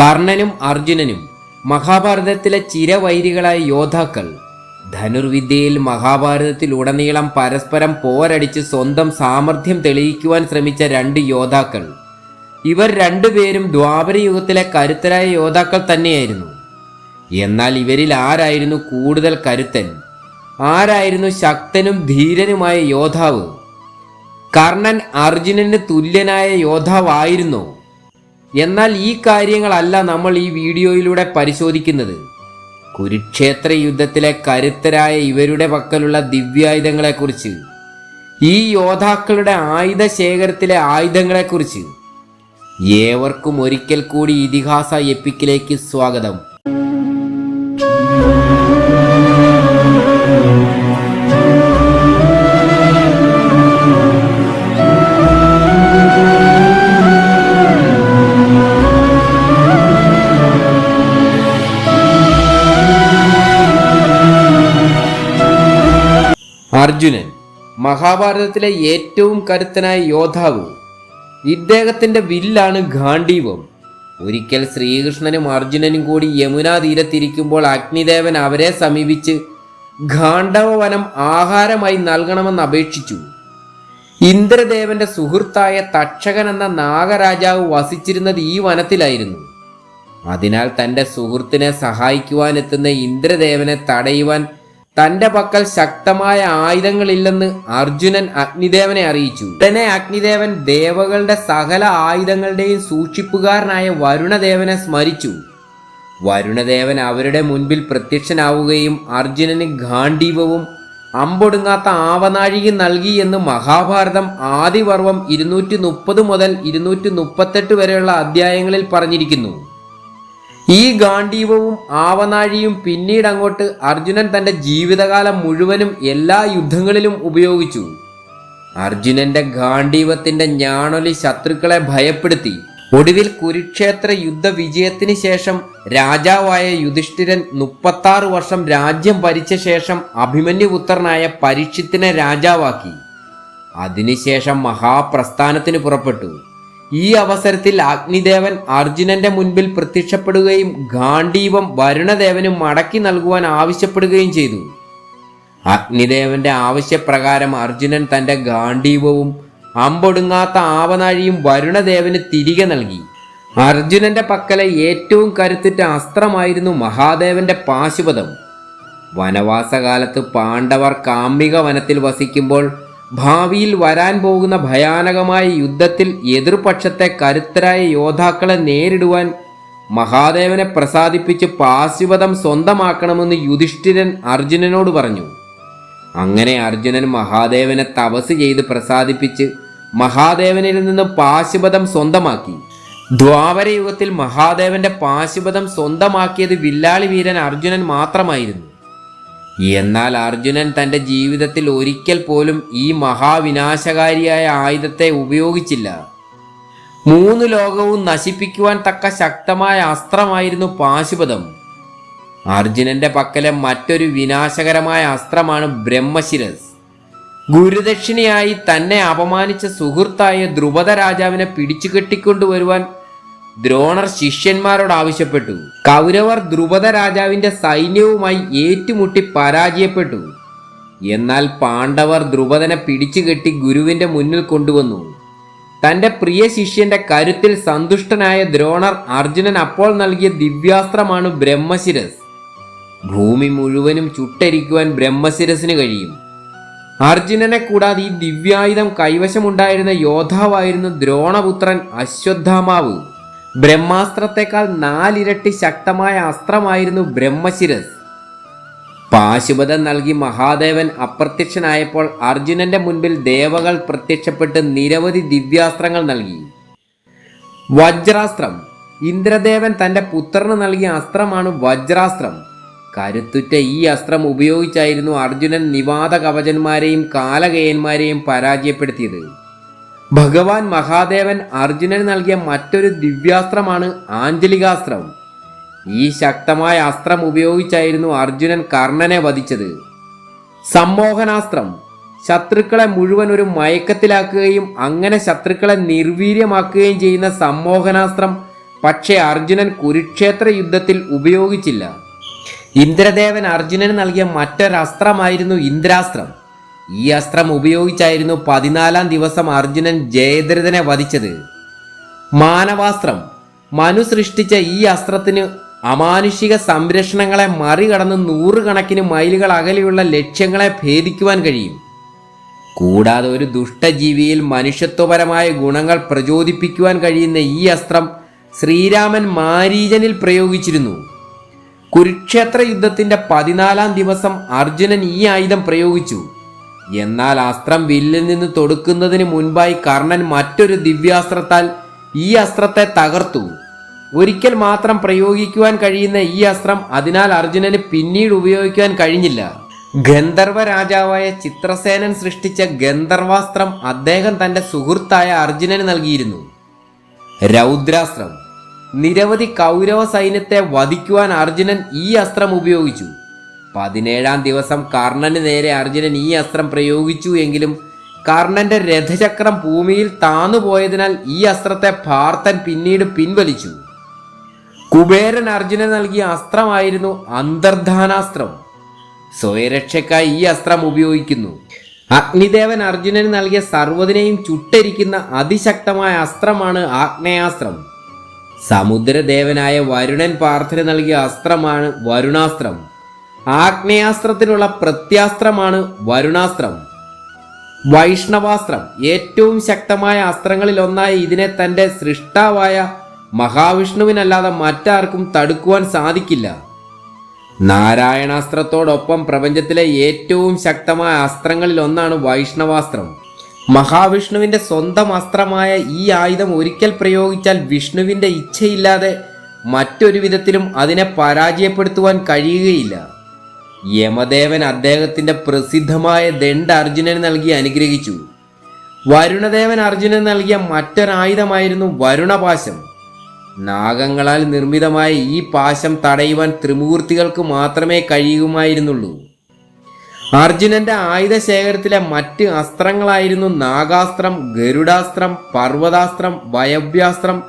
കർണനും അർജുനനും മഹാഭാരതത്തിലെ ചിരവൈരികളായ യോദ്ധാക്കൾ ധനുർവിദ്യയിൽ മഹാഭാരതത്തിലുടനീളം പരസ്പരം പോരടിച്ച് സ്വന്തം സാമർഥ്യം തെളിയിക്കുവാൻ ശ്രമിച്ച രണ്ട് യോദ്ധാക്കൾ. ഇവർ രണ്ടുപേരും ദ്വാപരയുഗത്തിലെ കരുത്തരായ യോദ്ധാക്കൾ തന്നെയായിരുന്നു. എന്നാൽ ഇവരിൽ ആരായിരുന്നു കൂടുതൽ കരുത്തൻ? ആരായിരുന്നു ശക്തനും ധീരനുമായ യോദ്ധാവ്? കർണൻ അർജുനന് തുല്യനായ യോദ്ധാവായിരുന്നോ? എന്നാൽ ഈ കാര്യങ്ങളല്ല നമ്മൾ ഈ വീഡിയോയിലൂടെ പരിശോധിക്കുന്നത്. കുരുക്ഷേത്ര യുദ്ധത്തിലെ കരുത്തരായ ഇവരുടെ പക്കലുള്ള ദിവ്യായുധങ്ങളെക്കുറിച്ച് ഈ യോദ്ധാക്കളുടെ ആയുധ ശേഖരത്തിലെ ആയുധങ്ങളെക്കുറിച്ച് ഏവർക്കും ഒരിക്കൽ കൂടി ഇതിഹാസ എപ്പിക്കിലേക്ക് സ്വാഗതം. അർജുനൻ മഹാഭാരതത്തിലെ ഏറ്റവും കരുത്തനായ യോദ്ധാവ്. ഇദ്ദേഹത്തിന്റെ വില്ലാണ് ഗാന്ധീവം ഒരിക്കൽ ശ്രീകൃഷ്ണനും അർജുനനും കൂടി യമുനാ തീരത്തിരിക്കുമ്പോൾ അഗ്നിദേവൻ അവരെ സമീപിച്ച് ഗാണ്ഡവവനം ആഹാരമായി നൽകണമെന്ന് അപേക്ഷിച്ചു. ഇന്ദ്രദേവന്റെ സുഹൃത്തായ തക്ഷകൻ എന്ന നാഗരാജാവ് വസിച്ചിരുന്നത് ഈ വനത്തിലായിരുന്നു. അതിനാൽ തന്റെ സുഹൃത്തിനെ സഹായിക്കുവാനെത്തുന്ന ഇന്ദ്രദേവനെ തടയുവാൻ തന്റെ പക്കൽ ശക്തമായ ആയുധങ്ങളില്ലെന്ന് അർജുനൻ അഗ്നിദേവനെ അറിയിച്ചു. ഉടനെ അഗ്നിദേവൻ ദേവകളുടെ സകല ആയുധങ്ങളുടെയും സൂക്ഷിപ്പുകാരനായ വരുണദേവനെ സ്മരിച്ചു. വരുണദേവൻ അവരുടെ മുൻപിൽ പ്രത്യക്ഷനാവുകയും അർജുനന് ഗാന്ധീവവും അമ്പൊടുങ്ങാത്ത ആവനാഴികയും നൽകി എന്ന് മഹാഭാരതം ആദിപർവം ഇരുന്നൂറ്റി മുപ്പത് മുതൽ ഇരുന്നൂറ്റി മുപ്പത്തെട്ട് വരെയുള്ള അധ്യായങ്ങളിൽ പറഞ്ഞിരിക്കുന്നു. ഈ ഗാന്ധീവവും ആവനാഴിയും പിന്നീട് അങ്ങോട്ട് അർജുനൻ തന്റെ ജീവിതകാലം മുഴുവനും എല്ലാ യുദ്ധങ്ങളിലും ഉപയോഗിച്ചു. അർജുനന്റെ ഗാന്ധീവത്തിന്റെ ഞാണൊലി ശത്രുക്കളെ ഭയപ്പെടുത്തി. ഒടുവിൽ കുരുക്ഷേത്ര യുദ്ധ വിജയത്തിന് ശേഷം രാജാവായ യുധിഷ്ഠിരൻ മുപ്പത്താറ് വർഷം രാജ്യം ഭരിച്ച ശേഷം അഭിമന്യുപുത്രനായ പരീക്ഷിത്തിനെ രാജാവാക്കി. അതിനുശേഷം മഹാപ്രസ്ഥാനത്തിന് പുറപ്പെട്ടു. ഈ അവസരത്തിൽ അഗ്നിദേവൻ അർജുനന്റെ മുൻപിൽ പ്രത്യക്ഷപ്പെടുകയും ഗാന്ധീവം വരുണദേവന് മടക്കി നൽകുവാൻ ആവശ്യപ്പെടുകയും ചെയ്തു. അഗ്നിദേവന്റെ ആവശ്യപ്രകാരം അർജുനൻ തന്റെ ഗാന്ധീവവും അമ്പൊടുങ്ങാത്ത ആവനാഴിയും വരുണദേവന് തിരികെ നൽകി. അർജുനന്റെ പക്കലെ ഏറ്റവും കരുത്തിറ്റ അസ്ത്രമായിരുന്നു മഹാദേവന്റെ പാശുപതം. വനവാസകാലത്ത് പാണ്ഡവർ കാമ്പിക വനത്തിൽ വസിക്കുമ്പോൾ ഭാവിയിൽ വരാൻ പോകുന്ന ഭയാനകമായ യുദ്ധത്തിൽ എതിർപക്ഷത്തെ കരുത്തരായ യോദ്ധാക്കളെ നേരിടുവാൻ മഹാദേവനെ പ്രസാദിപ്പിച്ച് പാശുപതം സ്വന്തമാക്കണമെന്ന് യുധിഷ്ഠിരൻ അർജുനനോട് പറഞ്ഞു. അങ്ങനെ അർജുനൻ മഹാദേവനെ തപസ് ചെയ്ത് പ്രസാദിപ്പിച്ച് മഹാദേവനിൽ നിന്ന് പാശുപതം സ്വന്തമാക്കി. ദ്വാപരയുഗത്തിൽ മഹാദേവന്റെ പാശുപതം സ്വന്തമാക്കിയത് വില്ലാളി വീരൻ അർജുനൻ മാത്രമായിരുന്നു. എന്നാൽ അർജുനൻ തന്റെ ജീവിതത്തിൽ ഒരിക്കൽ പോലും ഈ മഹാവിനാശകാരിയായ ആയുധത്തെ ഉപയോഗിച്ചില്ല. മൂന്ന് ലോകവും നശിപ്പിക്കുവാൻ തക്ക ശക്തമായ അസ്ത്രമായിരുന്നു പാശുപതം. അർജുനന്റെ പക്കലെ മറ്റൊരു വിനാശകരമായ അസ്ത്രമാണ് ബ്രഹ്മശിരസ്. ഗുരുദക്ഷിണയായി തന്നെ അപമാനിച്ച സുഹൃത്തായ ധ്രുപദ രാജാവിനെ പിടിച്ചു കെട്ടിക്കൊണ്ടുവരുവാൻ ദ്രോണർ ശിഷ്യന്മാരോട് ആവശ്യപ്പെട്ടു. കൗരവർ ധ്രുപദ രാജാവിന്റെ സൈന്യവുമായി ഏറ്റുമുട്ടി പരാജയപ്പെട്ടു. എന്നാൽ പാണ്ഡവർ ധ്രുപദനെ പിടിച്ചുകെട്ടി ഗുരുവിന്റെ മുന്നിൽ കൊണ്ടുവന്നു. തന്റെ പ്രിയ ശിഷ്യന്റെ കരുത്തിൽ സന്തുഷ്ടനായ ദ്രോണർ അർജുനൻ അപ്പോൾ നൽകിയ ദിവ്യാസ്ത്രമാണ് ബ്രഹ്മശിരസ്. ഭൂമി മുഴുവനും ചുട്ടരിക്കുവാൻ ബ്രഹ്മശിരസിന് കഴിയും. അർജുനനെ കൂടാതെ ഈ ദിവ്യായുധം കൈവശമുണ്ടായിരുന്ന യോദ്ധാവായിരുന്നു ദ്രോണപുത്രൻ അശ്വത്ഥാമാവ്. ബ്രഹ്മാസ്ത്രത്തെക്കാൾ നാലിരട്ടി ശക്തമായ അസ്ത്രമായിരുന്നു ബ്രഹ്മശിരസ്. പാശുപതം നൽകി മഹാദേവൻ അപ്രത്യക്ഷനായപ്പോൾ അർജുനന്റെ മുൻപിൽ ദേവകൾ പ്രത്യക്ഷപ്പെട്ട് നിരവധി ദിവ്യാസ്ത്രങ്ങൾ നൽകി. വജ്രാസ്ത്രം. ഇന്ദ്രദേവൻ തന്റെ പുത്രന് നൽകിയ അസ്ത്രമാണ് വജ്രാസ്ത്രം. കരുത്തുറ്റ ഈ അസ്ത്രം ഉപയോഗിച്ചായിരുന്നു അർജുനൻ നിവാദ കവചന്മാരെയും കാലകയന്മാരെയും പരാജയപ്പെടുത്തിയത്. ഭഗവാൻ മഹാദേവൻ അർജുനന് നൽകിയ മറ്റൊരു ദിവ്യാസ്ത്രമാണ് ആഞ്ജലികാസ്ത്രം. ഈ ശക്തമായ അസ്ത്രം ഉപയോഗിച്ചായിരുന്നു അർജുനൻ കർണനെ വധിച്ചത്. സമ്മോഹനാസ്ത്രം. ശത്രുക്കളെ മുഴുവൻ ഒരു മയക്കത്തിലാക്കുകയും അങ്ങനെ ശത്രുക്കളെ നിർവീര്യമാക്കുകയും ചെയ്യുന്ന സമ്മോഹനാസ്ത്രം പക്ഷേ അർജുനൻ കുരുക്ഷേത്ര യുദ്ധത്തിൽ ഉപയോഗിച്ചില്ല. ഇന്ദ്രദേവൻ അർജുനന് നൽകിയ മറ്റൊരസ്ത്രമായിരുന്നു ഇന്ദ്രാസ്ത്രം. ഈ അസ്ത്രം ഉപയോഗിച്ചായിരുന്നു പതിനാലാം ദിവസം അർജുനൻ ജയദ്രഥനെ വധിച്ചത്. മാനവാസ്ത്രം. മനു സൃഷ്ടിച്ച ഈ അസ്ത്രത്തിന് അമാനുഷിക സംരക്ഷണങ്ങളെ മറികടന്ന് നൂറുകണക്കിന് മൈലുകൾ അകലെയുള്ള ലക്ഷ്യങ്ങളെ ഭേദിക്കുവാൻ കഴിയും. കൂടാതെ ഒരു ദുഷ്ടജീവിയിൽ മനുഷ്യത്വപരമായ ഗുണങ്ങൾ പ്രചോദിപ്പിക്കുവാൻ കഴിയുന്ന ഈ അസ്ത്രം ശ്രീരാമൻ മാരീജനിൽ പ്രയോഗിച്ചിരുന്നു. കുരുക്ഷേത്ര യുദ്ധത്തിന്റെ പതിനാലാം ദിവസം അർജുനൻ ഈ ആയുധം പ്രയോഗിച്ചു. എന്നാൽ അസ്ത്രം വില്ലിൽ നിന്ന് തൊടുക്കുന്നതിന് മുൻപായി കർണൻ മറ്റൊരു ദിവ്യാസ്ത്രത്താൽ ഈ അസ്ത്രത്തെ തകർത്തു. ഒരിക്കൽ മാത്രം പ്രയോഗിക്കുവാൻ കഴിയുന്ന ഈ അസ്ത്രം അതിനാൽ അർജുനന് പിന്നീട് ഉപയോഗിക്കുവാൻ കഴിഞ്ഞില്ല. ഗന്ധർവ രാജാവായ ചിത്രസേനൻ സൃഷ്ടിച്ച ഗന്ധർവാസ്ത്രം അദ്ദേഹം തന്റെ സുഹൃത്തായ അർജുനന് നൽകിയിരുന്നു. രൗദ്രാസ്ത്രം. നിരവധി കൗരവ സൈന്യത്തെ വധിക്കുവാൻ അർജുനൻ ഈ അസ്ത്രം ഉപയോഗിച്ചു. പതിനേഴാം ദിവസം കർണന് നേരെ അർജുനൻ ഈ അസ്ത്രം പ്രയോഗിച്ചു എങ്കിലും കർണന്റെ രഥചക്രം ഭൂമിയിൽ താന്നുപോയതിനാൽ ഈ അസ്ത്രത്തെ ഭാർത്തൻ പിന്നീട് പിൻവലിച്ചു. കുബേരൻ അർജുനൻ നൽകിയ അസ്ത്രമായിരുന്നു അന്തർധാനാസ്ത്രം. സ്വയരക്ഷയ്ക്കായി ഈ അസ്ത്രം ഉപയോഗിക്കുന്നു. അഗ്നിദേവൻ അർജുനന് നൽകിയ സർവതിനെയും ചുട്ടരിക്കുന്ന അതിശക്തമായ അസ്ത്രമാണ് ആഗ്നേയാസ്ത്രം. സമുദ്രദേവനായ വരുണൻ പാർത്ഥന് നൽകിയ അസ്ത്രമാണ് വരുണാസ്ത്രം. ആഗ്നേയാസ്ത്രത്തിനുള്ള പ്രത്യാസ്ത്രമാണ് വരുണാസ്ത്രം. വൈഷ്ണവാസ്ത്രം ഏറ്റവും ശക്തമായ അസ്ത്രങ്ങളിൽ ഒന്നായി ഇതിനെ തന്റെ സൃഷ്ടാവായ മഹാവിഷ്ണുവിനല്ലാതെ മറ്റാർക്കും തടുക്കുവാൻ സാധിക്കില്ല. നാരായണാസ്ത്രത്തോടൊപ്പം പ്രപഞ്ചത്തിലെ ഏറ്റവും ശക്തമായ അസ്ത്രങ്ങളിൽ ഒന്നാണ് വൈഷ്ണവാസ്ത്രം. മഹാവിഷ്ണുവിന്റെ സ്വന്തം അസ്ത്രമായ ഈ ആയുധം ഒരിക്കൽ പ്രയോഗിച്ചാൽ വിഷ്ണുവിന്റെ ഇച്ഛയില്ലാതെ മറ്റൊരു വിധത്തിലും അതിനെ പരാജയപ്പെടുത്തുവാൻ കഴിയുകയില്ല. യമദേവൻ അദ്ദേഹത്തിന്റെ പ്രസിദ്ധമായ ദണ്ഡ് അർജുനന് നൽകി അനുഗ്രഹിച്ചു. വരുണദേവൻ അർജുനന് നൽകിയ മറ്റൊരായുധമായിരുന്നു വരുണപാശം. നാഗങ്ങളാൽ നിർമ്മിതമായ ഈ പാശം തടയുവാൻ ത്രിമൂർത്തികൾക്ക് മാത്രമേ കഴിയുമായിരുന്നുള്ളൂ. അർജുനന്റെ ആയുധ ശേഖരത്തിലെ മറ്റ് അസ്ത്രങ്ങളായിരുന്നു നാഗാസ്ത്രം ഗരുഡാസ്ത്രം പർവതാസ്ത്രം വയവ്യാസ്ത്രം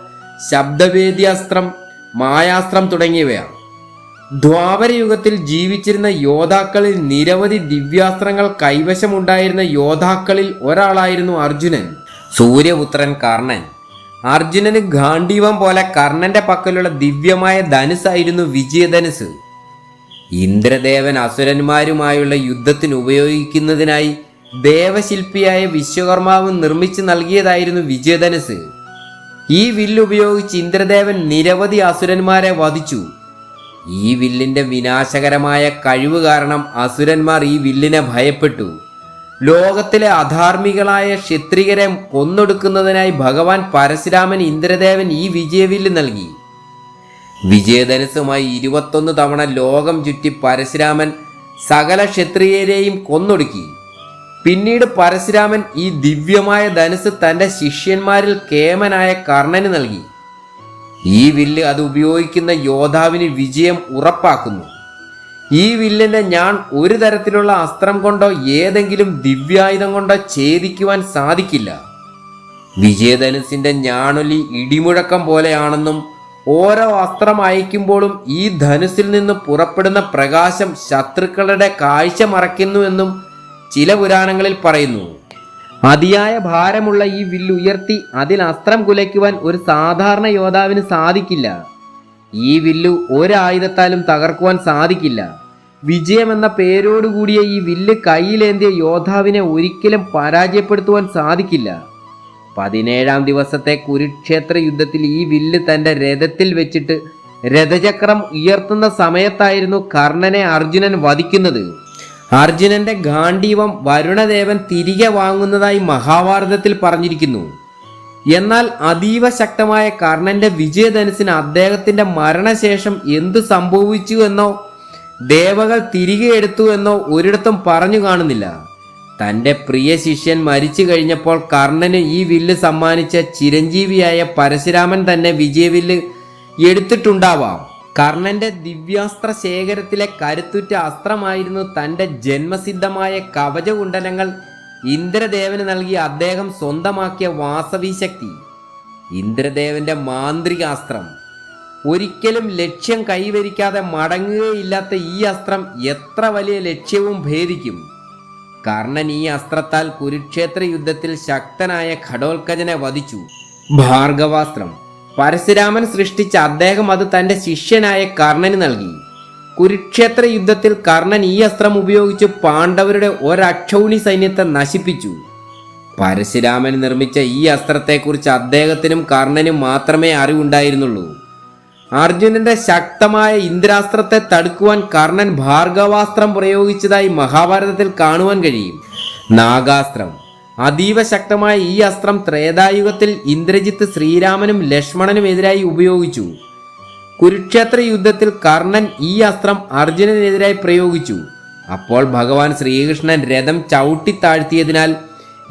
ശബ്ദവേദ്യാസ്ത്രം മായാസ്ത്രം തുടങ്ങിയവയാണ്. ദ്വാപരയുഗത്തിൽ ജീവിച്ചിരുന്ന യോദ്ധാക്കളിൽ നിരവധി ദിവ്യാസ്ത്രങ്ങൾ കൈവശമുണ്ടായിരുന്ന യോദ്ധാക്കളിൽ ഒരാളായിരുന്നു അർജുനൻ. സൂര്യപുത്രൻ കർണൻ. അർജുനന് ഗാന്ധീവം പോലെ കർണന്റെ പക്കലുള്ള ദിവ്യമായ ധനുസായിരുന്നു വിജയധനുസ്. ഇന്ദ്രദേവൻ അസുരന്മാരുമായുള്ള യുദ്ധത്തിന് ഉപയോഗിക്കുന്നതിനായി ദേവശില്പിയായ വിശ്വകർമാവ് നിർമ്മിച്ചു നൽകിയതായിരുന്നു വിജയധനുസ്. ഈ വില്ലുപയോഗിച്ച് ഇന്ദ്രദേവൻ നിരവധി അസുരന്മാരെ വധിച്ചു. ഈ വില്ലിന്റെ വിനാശകരമായ കഴിവ് കാരണം അസുരന്മാർ ഈ വില്ലിനെ ഭയപ്പെട്ടു. ലോകത്തിലെ അധാർമികളായ ക്ഷത്രികരെ കൊന്നൊടുക്കുന്നതിനായി ഭഗവാൻ പരശുരാമൻ ഇന്ദ്രദേവൻ ഈ വിജയവില്ല് നൽകി. വിജയധനുസുമായി ഇരുപത്തൊന്ന് തവണ ലോകം ചുറ്റി പരശുരാമൻ സകല ക്ഷത്രിയരെയും കൊന്നൊടുക്കി. പിന്നീട് പരശുരാമൻ ഈ ദിവ്യമായ ധനുസ് തന്റെ ശിഷ്യന്മാരിൽ കേമനായ കർണന് നൽകി. ഈ വില്ല് അത് ഉപയോഗിക്കുന്ന യോദ്ധാവിന് വിജയം ഉറപ്പാക്കുന്നു. ഈ വില്ലിനെ ഞാൻ ഒരു തരത്തിലുള്ള അസ്ത്രം കൊണ്ടോ ഏതെങ്കിലും ദിവ്യായുധം കൊണ്ടോ ഛേദിക്കുവാൻ സാധിക്കില്ല. വിജയധനുസിന്റെ ഞാണൊലി ഇടിമുഴക്കം പോലെയാണെന്നും ഓരോ അസ്ത്രം അയക്കുമ്പോഴും ഈ ധനുസിൽ നിന്ന് പുറപ്പെടുന്ന പ്രകാശം ശത്രുക്കളുടെ കാഴ്ച മറയ്ക്കുന്നുവെന്നും ചില പുരാണങ്ങളിൽ പറയുന്നു. അതിയായ ഭാരമുള്ള ഈ വില്ലുയർത്തി അതിൽ അസ്ത്രം കുലയ്ക്കുവാൻ ഒരു സാധാരണ യോദ്ധാവിന് സാധിക്കില്ല. ഈ വില്ലു ഒരായുധത്താലും തകർക്കുവാൻ സാധിക്കില്ല. വിജയം എന്ന പേരോടുകൂടിയ ഈ വില്ല് കയ്യിലേന്തിയ യോദ്ധാവിനെ ഒരിക്കലും പരാജയപ്പെടുത്തുവാൻ സാധിക്കില്ല. പതിനേഴാം ദിവസത്തെ കുരുക്ഷേത്ര യുദ്ധത്തിൽ ഈ വില്ല് തന്റെ രഥത്തിൽ വെച്ചിട്ട് രഥചക്രം ഉയർത്തുന്ന സമയത്തായിരുന്നു കർണനെ അർജുനൻ വധിക്കുന്നത്. അർജുനന്റെ ഗാന്ഡീവം വരുണദേവൻ തിരികെ വാങ്ങുന്നതായി മഹാഭാരതത്തിൽ പറഞ്ഞിരിക്കുന്നു. എന്നാൽ അതീവ ശക്തമായ കർണന്റെ വിജയധനുസിന് അദ്ദേഹത്തിന്റെ മരണശേഷം എന്തു സംഭവിച്ചു എന്നോ ദേവകൾ തിരികെ എടുത്തു എന്നോ ഒരിടത്തും പറഞ്ഞു കാണുന്നില്ല. തന്റെ പ്രിയ ശിഷ്യൻ മരിച്ചു കഴിഞ്ഞപ്പോൾ കർണന് ഈ വില്ല് സമ്മാനിച്ച ചിരഞ്ജീവിയായ പരശുരാമൻ തന്നെ വിജയവില്ല് എടുത്തിട്ടുണ്ടാവാം. കർണന്റെ ദിവ്യാസ്ത്ര ശേഖരത്തിലെ കരുത്തുറ്റ അസ്ത്രമായിരുന്നു തന്റെ ജന്മസിദ്ധമായ കവചകുണ്ടലങ്ങൾ. ഇന്ദ്രദേവന് നൽകി അദ്ദേഹം സ്വന്തമാക്കിയ വാസവി ശക്തി ഇന്ദ്രദേവന്റെ മാന്ത്രിക അസ്ത്രം. ഒരിക്കലും ലക്ഷ്യം കൈവരിക്കാതെ മടങ്ങുകയില്ലാത്ത ഈ അസ്ത്രം എത്ര വലിയ ലക്ഷ്യവും ഭേദിക്കും. കർണൻ ഈ അസ്ത്രത്താൽ കുരുക്ഷേത്ര യുദ്ധത്തിൽ ശക്തനായ ഘടോത്കജനെ വധിച്ചു. ഭാർഗവാസ്ത്രം. പരശുരാമൻ സൃഷ്ടിച്ച അദ്ദേഹം അത് തന്റെ ശിഷ്യനായ കർണന് നൽകി. കുരുക്ഷേത്ര യുദ്ധത്തിൽ കർണൻ ഈ അസ്ത്രം ഉപയോഗിച്ച് പാണ്ഡവരുടെ ഒരക്ഷൗണി സൈന്യത്തെ നശിപ്പിച്ചു. പരശുരാമൻ നിർമ്മിച്ച ഈ അസ്ത്രത്തെക്കുറിച്ച് അദ്ദേഹത്തിനും കർണനും മാത്രമേ അറിവുണ്ടായിരുന്നുള്ളൂ. അർജുനന്റെ ശക്തമായ ഇന്ദ്രാസ്ത്രത്തെ തടുക്കുവാൻ കർണൻ ഭാർഗവാസ്ത്രം പ്രയോഗിച്ചതായി മഹാഭാരതത്തിൽ കാണുവാൻ കഴിയും. നാഗാസ്ത്രം. അതീവ ശക്തമായ ഈ അസ്ത്രം ത്രേതായുഗത്തിൽ ഇന്ദ്രജിത്ത് ശ്രീരാമനും ലക്ഷ്മണനും എതിരായി ഉപയോഗിച്ചു. കുരുക്ഷേത്ര യുദ്ധത്തിൽ കർണൻ ഈ അസ്ത്രം അർജുനനെതിരായി പ്രയോഗിച്ചു. അപ്പോൾ ഭഗവാൻ ശ്രീകൃഷ്ണൻ രഥം ചവിട്ടിത്താഴ്ത്തിയതിനാൽ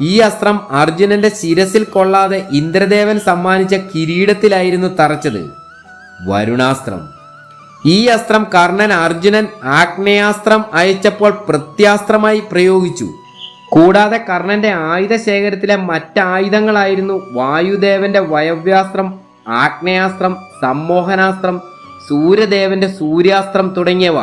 ഈ അസ്ത്രം അർജുനന്റെ ശിരസിൽ കൊള്ളാതെ ഇന്ദ്രദേവൻ സമ്മാനിച്ച കിരീടത്തിലായിരുന്നു തറച്ചത്. വരുണാസ്ത്രം. ഈ അസ്ത്രം കർണൻ അർജുനൻ ആഗ്നേയാസ്ത്രം അയച്ചപ്പോൾ പ്രത്യാസ്ത്രമായി പ്രയോഗിച്ചു. കൂടാതെ കർണന്റെ ആയുധ ശേഖരത്തിലെ മറ്റായുധങ്ങളായിരുന്നു വായുദേവന്റെ വയവ്യാസ്ത്രം ആഗ്നേയാസ്ത്രം സമ്മോഹനാസ്ത്രം സൂര്യദേവന്റെ സൂര്യാസ്ത്രം തുടങ്ങിയവ.